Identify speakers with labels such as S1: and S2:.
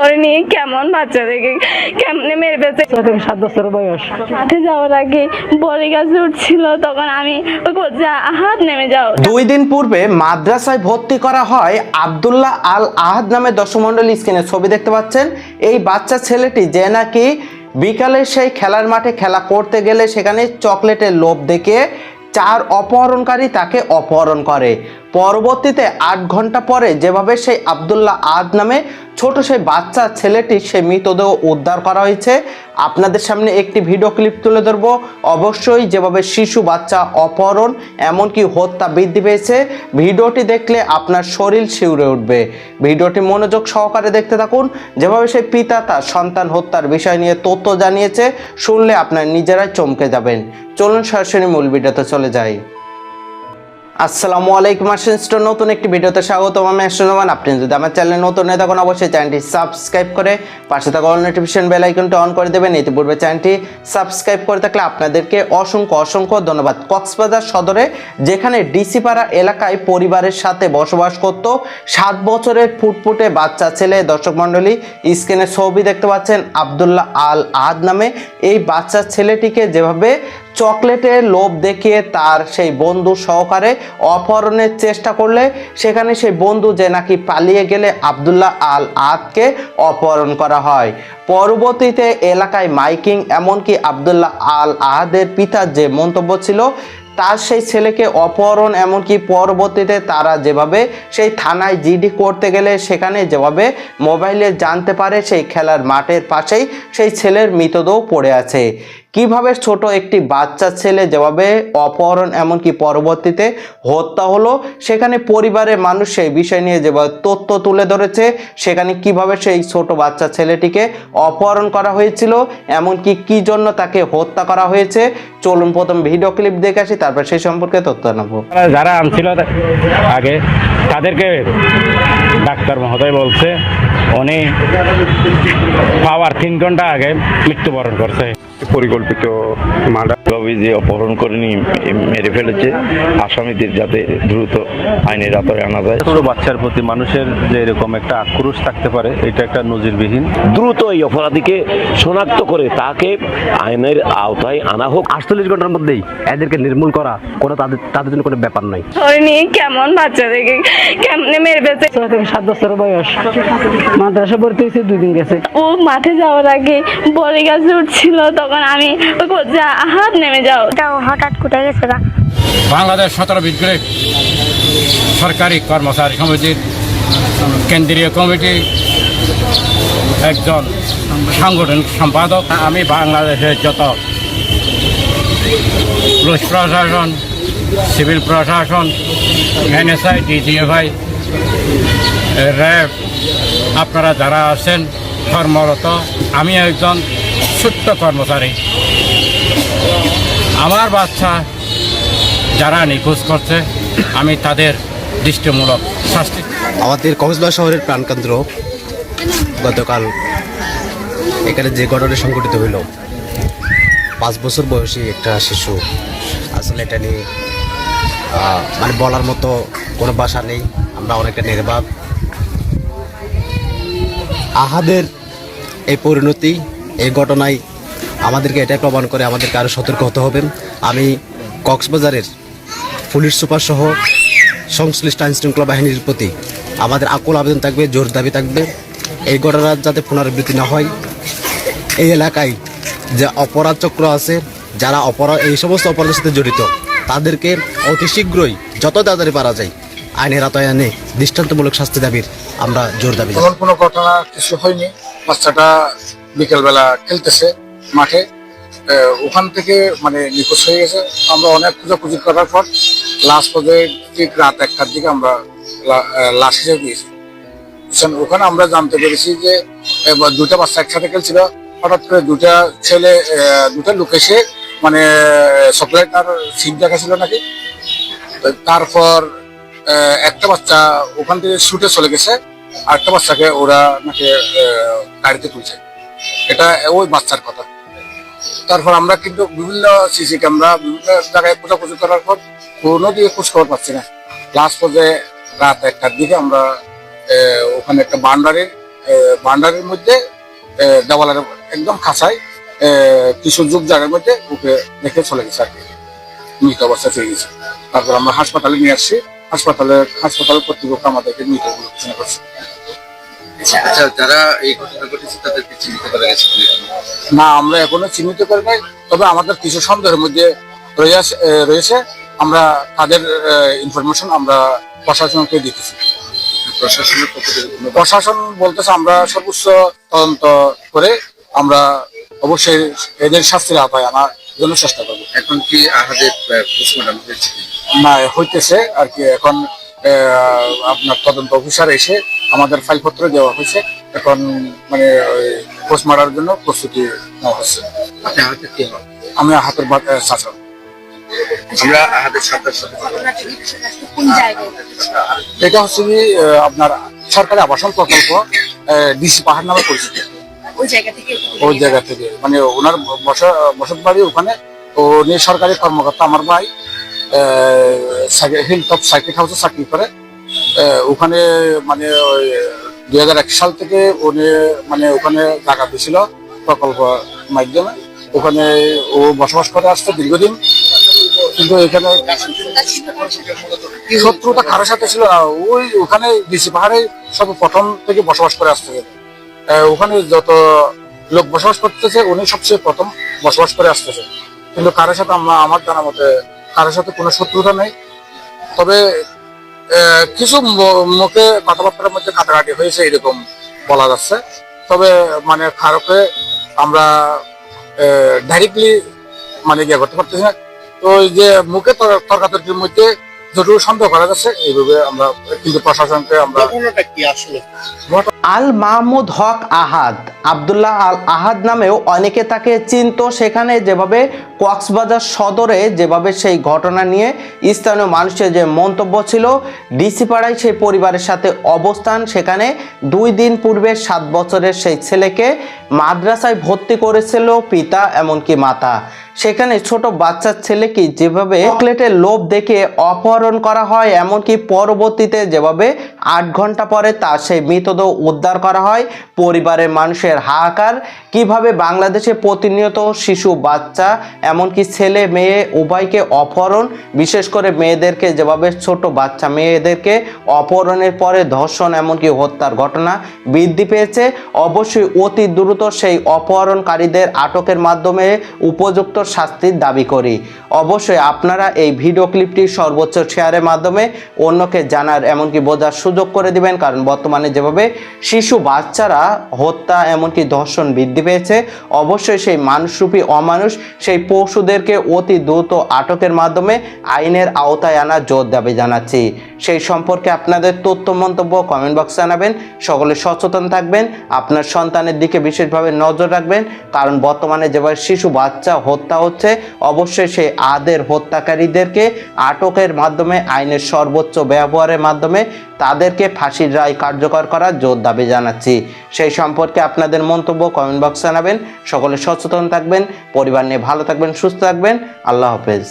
S1: ওরে নিয়ে কেমন বাচ্চাদেরকে কেমনে মেরে ফেলছে?
S2: সাত বছর বয়স।
S1: মাঠে যাওয়ার আগে বড়ি গাছে উঠছিল তখন আমি হাত নেমে যাও।
S3: দুই দিন পূর্বে মাদ্রাসায় ভর্তি করা হয় আব্দুল্লাহ আল আহাদ নামে দর্শমন্ডল স্ক্রিনে ছবি দেখতে পাচ্ছেন। এই বাচ্চা ছেলেটি যে নাকি বিকালে সেই খেলার মাঠে খেলা করতে গেলে সেখানে চকলেটের লোভ দেখে চার অপহরণকারী তাকে অপহরণ করে। পরবর্তীতে আট ঘণ্টা পরে যেভাবে সেই আবদুল্লাহ আদ নামে ছোট সেই বাচ্চা ছেলেটি সেই মৃতদেহ উদ্ধার করা হয়েছে, আপনাদের সামনে একটি ভিডিও ক্লিপ তুলে ধরবো। অবশ্যই যেভাবে শিশু বাচ্চা অপহরণ এমনকি হত্যা বৃদ্ধি পেয়েছে ভিডিওটি দেখলে আপনার শরীর শিউরে উঠবে। ভিডিওটি মনোযোগ সহকারে দেখতে থাকুন। যেভাবে সেই পিতা তার সন্তান হত্যার বিষয় নিয়ে তথ্য জানিয়েছে, শুনলে আপনার নিজেরাই চমকে যাবেন। চলুন সরাসরি মূল ভিডিওতে চলে যাই। আসসালামু আলাইকুম আর্শন নতুন একটি ভিডিওতে স্বাগতম। আমি আর্শনমান আপনি যদি আমার চ্যানেল নতুন হয়ে তখন অবশ্যই চ্যানেলটি সাবস্ক্রাইব করে পাশে থাকা অল নোটিফিকেশন বেল আইকনটি অন করে দেবেন। ইতিপূর্বে চ্যানেলটি সাবস্ক্রাইব করে থাকলে আপনাদেরকে অসংখ্য অসংখ্য ধন্যবাদ। কক্সবাজার সদরে, যেখানে ডিসিপাড়া এলাকায় পরিবারের সাথে বসবাস করত সাত বছরের ফুটফুটে বাচ্চা ছেলে। দর্শক মণ্ডলী স্ক্রিনে ছবি দেখতে পাচ্ছেন আবদুল্লাহ আল আহাদ নামে। এই বাচ্চা ছেলেটিকে যেভাবে চকলেটের লোভ দেখিয়ে তার সেই বন্ধু সহকারে অপহরণের চেষ্টা করলে, সেখানে সেই বন্ধু যে নাকি পালিয়ে গেলে আবদুল্লাহ আল আদকে অপহরণ করা হয়। পরবর্তীতে এলাকায় মাইকিং, এমনকি আবদুল্লাহ আল আহাদের পিতার যে মন্তব্য ছিল, তার সেই ছেলেকে অপহরণ, এমনকি পরবর্তীতে তারা যেভাবে সেই থানায় জিডি করতে গেলে, সেখানে যেভাবে মোবাইলে জানতে পারে, সেই খেলার মাঠের পাশেই সেই ছেলের মৃতদেহ পড়ে আছে। কীভাবে ছোট একটি বাচ্চা ছেলে যেভাবে অপহরণ এমনকি পরবর্তীতে হত্যা হলো, সেখানে পরিবারের মানুষ সেই বিষয় নিয়ে যেভাবে তথ্য তুলে ধরেছে, সেখানে কীভাবে সেই ছোট বাচ্চা ছেলেটিকে অপহরণ করা হয়েছিল, এমনকি কি জন্য তাকে হত্যা করা হয়েছে, চলুন প্রথম ভিডিও ক্লিপ দেখে আসি, তারপর সেই সম্পর্কে তথ্য নেব
S4: যারা আনছিল আগে, তাদেরকে ডাক্তার মহোদয় বলছে উনি পাওয়ার তিন ঘণ্টা আগে মৃত্যুবরণ করছে।
S5: পরিকল্পিত মার্ডার।
S6: যে অপহরণ করে নিয়ে মেরে ফেলেছে। আসামিদের যাতে দ্রুত আইনের আতরে আনা যায়।
S7: ছোট বাচ্চার প্রতি মানুষের যে এরকম একটা আক্রোশ থাকতে পারে এটা একটা নজিরবিহীন।
S8: দ্রুত এই অপরাধীকে শনাক্ত করে তাকে আইনের আওতায় আনা হোক।
S9: আটচল্লিশ ঘণ্টার মধ্যেই এদেরকে নির্মূল করা কোনো তাদের তাদের জন্য কোনো ব্যাপার নিয়ে।
S1: কেমন বাচ্চাদেরকে কেমনে
S2: ছয় থেকে সাত বছর বয়স। মাদ্রাসা ভর্তি হয়েছে দুই দিন গেছে।
S1: ও মাঠে যাওয়ার আগে বড়ি গাছে উঠছিল তখন আমি বলছি, হাত নেমে যাও।
S10: তাও হঠাৎ কোথায় গেছে
S4: বাংলাদেশ সতেরো বিদ্রোহ সরকারি কর্মচারী সমিতির কেন্দ্রীয় কমিটি একজন সাংগঠনিক সম্পাদক। আমি বাংলাদেশের যত পুলিশ প্রশাসন সিভিল প্রশাসন এনএসআই ডিজিএফআই র্যাব, আপনারা যারা আছেন, কর্মরত, আমি একজন ছোট্ট কর্মচারী। আমার বাচ্চা যারা নিখোঁজ করছে, আমি তাদের দৃষ্টিমূলক শাস্তি
S9: আমাদের কক্সবাজার শহরের প্রাণকেন্দ্র গতকাল এখানে যে ঘটনা সংঘটিত হইল, পাঁচ বছর বয়সী একটা শিশু। আসলে এটা নিয়ে মানে বলার মতো কোনো ভাষা নেই। আমরা অনেকটা নির্বাক আহাদের এই পরিণতি, এই ঘটনায় আমাদেরকে এটাই প্রমাণ করে আমাদেরকে আরও সতর্ক হতে হবে। আমি কক্সবাজারের পুলিশ সুপার সহ সংশ্লিষ্ট আইন শৃঙ্খলা বাহিনীর প্রতি আমাদের আকুল আবেদন থাকবে, জোর দাবি থাকবে। এই ঘটনার যাতে পুনরাবৃত্তি না হয়। এই এলাকায় যে অপরাধ চক্র আছে, যারা অপরাধ এই সমস্ত অপরাধের সাথে জড়িত, তাদেরকে অতি শীঘ্রই যত তাড়াতাড়ি পারা যায় আইনের আতায় আনে দৃষ্টান্তমূলক শাস্তি দাবির আমরা জোর দাবি।
S5: এমন কোনো ঘটনা কিছু হয়নি। বাচ্চাটা বিকেলবেলা খেলতেছে মাঠে। ওখান থেকে মানে নিখোঁজ হয়ে গেছে। আমরা অনেক খোঁজাখুঁজি করার পর লাস্ট পর্যায়ে ঠিক রাত একটার দিকে আমরা লাশ হিসেবে পেয়েছি। ওখানে আমরা জানতে পেরেছি যে দুটা বাচ্চা একসাথে খেলছিল। হঠাৎ করে দুটা ছেলে দুটা লোক এসে মানে চকলেট আর সিট দেখাছিল নাকি। তারপর একটা বাচ্চা ওখান থেকে ছুটে চলে গেছে, আর একটা বাচ্চাকে ওরা নাকি গাড়িতে তুলছে। এটা ওই বাচ্চার কথা। তারপর আমরা কিন্তু বিভিন্ন সিসি ক্যামেরা, বিভিন্ন জায়গায় খোঁজাখুঁজি করার পর কোনো দিয়ে খোঁজ খবর পাচ্ছি না। লাস্ট পর্যায়ে রাত একটার দিকে আমরা ওখানে একটা বান্ডারের ভান্ডারের মধ্যে দেওয়ালের একদম খাঁচায় কিছু যুগ জায়গার মধ্যে ওকে রেখে চলে গেছে আর কি। মৃত অবস্থায় পেয়ে গেছে। তারপর আমরা হাসপাতালে নিয়ে আসছি। হাসপাতালে হাসপাতাল কর্তৃপক্ষ আমাদেরকে মৃত বলে ঘোষণা করছে।
S6: আচ্ছা যারা এই ঘটনা ঘটেছে তাদেরকে চিহ্নিত করা গেছে
S5: না আমরা এখনও চিহ্নিত করি নাই। তবে আমাদের কিছু সন্দেহের মধ্যে রয়েছে আমরা তাদের ইনফরমেশন আমরা প্রশাসনকে দিতেছি।
S6: প্রশাসনের
S5: প্রশাসন বলতেছে আমরা সর্বোচ্চ তদন্ত করে আমরা অবশ্যই এদের শাস্তির আওতায় আনার জন্য চেষ্টা করব।
S6: এখন কি আহাদের পোস্টমর্টম হয়েছে?
S5: না হইতেছে আর কি। এখন আহ, আপনার তদন্ত অফিসার এসে আমাদের ফাইলপত্র দেওয়া হয়েছে। এখন মানে পোস্ট মারার জন্য প্রস্তুতি নেওয়া হচ্ছে। আমি হাতের শাসন
S6: আমরা আহাদের সাথে সাথে
S1: কোন জায়গায়
S5: এটা হচ্ছে কি আপনার সরকারি আবাসন প্রকল্প ডিসি পাহাড় নামে পরিচিত।
S1: ওই জায়গা থেকে
S5: ওই জায়গা থেকে। মানে ওনার বসা- বসত বাড়ি ওখানে। তো উনি সরকারি কর্মকর্তা আমার ভাই। হিল টপ সাইকেল হাউসে চাকরি করে। ওখানে মানে ওই দুই হাজার এক সাল থেকে উনি মানে ওখানে জায়গা দিয়েছিল প্রকল্প মাধ্যমে। ওখানে ও বসবাস করে আসছে দীর্ঘদিন। কিন্তু এখানে শত্রুতা কারোর সাথে ছিল না। ওই ওখানে ডিসি পাহাড়ে সব প্রথম থেকে বসবাস করে আসতেছে ওখানে যত লোক বসবাস করতেছে, উনি সবচেয়ে প্রথম বসবাস করে আসতেছে কিন্তু কারোর সাথে আমার জানা মতে কারোর সাথে কোনো শত্রুতা নেই। তবে কিছু মুখে কথাবার্তার মধ্যে কাটাকাটি হয়েছে এরকম বলা যাচ্ছে। তবে মানে কারোকে আমরা ডাইরেক্টলি মানে ইয়ে করতে পারতেছি না। তো ওই যে মুখে তর- তর্কাতর্কির মধ্যে যতটুকু সন্দেহ করা যাচ্ছে, এইভাবে আমরা কিন্তু প্রশাসনকে আমরা
S3: আল মাহমুদ হক আহাদ। আব্দুল্লাহ আল আহাদ নামেও অনেকে তাকে চিনত। সেখানে যেভাবে কক্সবাজার সদরে যেভাবে সেই ঘটনা নিয়ে স্থানীয় মানুষের যে মন্তব্য ছিল, ডিসি পাড়ায় সেই পরিবারের সাথে অবস্থান। সেখানে দুই দিন পূর্বে সাত বছরের সেই ছেলেকে মাদ্রাসায় ভর্তি করেছিল পিতা এমনকি মাতা। সেখানে ছোট বাচ্চার ছেলেকে যেভাবে চকলেটের লোভ দেখে অপহরণ করা হয়, এমনকি পরবর্তীতে যেভাবে আট ঘণ্টা পরে তার সেই মৃতদেহ উদ্ধার করা হয়। পরিবারের মানুষের হাহাকার। কীভাবে বাংলাদেশে প্রতিনিয়ত শিশু, বাচ্চা, এমনকি ছেলে, মেয়ে উভয়কে অপহরণ, বিশেষ করে মেয়েদেরকে, যেভাবে ছোট বাচ্চা মেয়েদেরকে অপহরণের পরে ধর্ষণ, এমনকি হত্যার ঘটনা বৃদ্ধি পেয়েছে, অবশ্যই অতি দ্রুত সেই অপহরণকারীদের আটকের মাধ্যমে উপযুক্ত শাস্তির দাবি করি। অবশ্যই আপনারা এই ভিডিও ক্লিপটি সর্বোচ্চ শেয়ারের মাধ্যমে অন্যকে জানার, এমনকি বোঝার সুযোগ করে দিবেন, কারণ বর্তমানে যেভাবে শিশু, বাচ্চারা হত্যা, এমনকি ধর্ষণ বৃদ্ধি পেয়েছে। অবশ্যই সেই মানুষরূপী অমানুষ, সেই পশুদেরকে অতি দ্রুত আটকের মাধ্যমে আইনের আওতায় আনার জোর দাবি জানাচ্ছি। সেই সম্পর্কে আপনাদের তথ্য, মন্তব্য কমেন্ট বক্সে জানাবেন। সকলে সচেতন থাকবেন। আপনার সন্তানের দিকে বিশেষভাবে নজর রাখবেন। কারণ বর্তমানে যেভাবে শিশু, বাচ্চা হত্যা হচ্ছে, অবশ্যই সেই আদের হত্যাকারীদেরকে আটকের মাধ্যমে, আইনের সর্বোচ্চ ব্যবহারের মাধ্যমে তাদেরকে ফাঁসির রায় কার্যকর করা জোর দাবি জানাচ্ছি। সেই সম্পর্কে আপনাদের মন্তব্য কমেন্ট বক্সে জানাবেন। সকলে সচেতন থাকবেন। পরিবার নিয়ে ভালো থাকবেন, সুস্থ থাকবেন। আল্লাহ হাফেজ।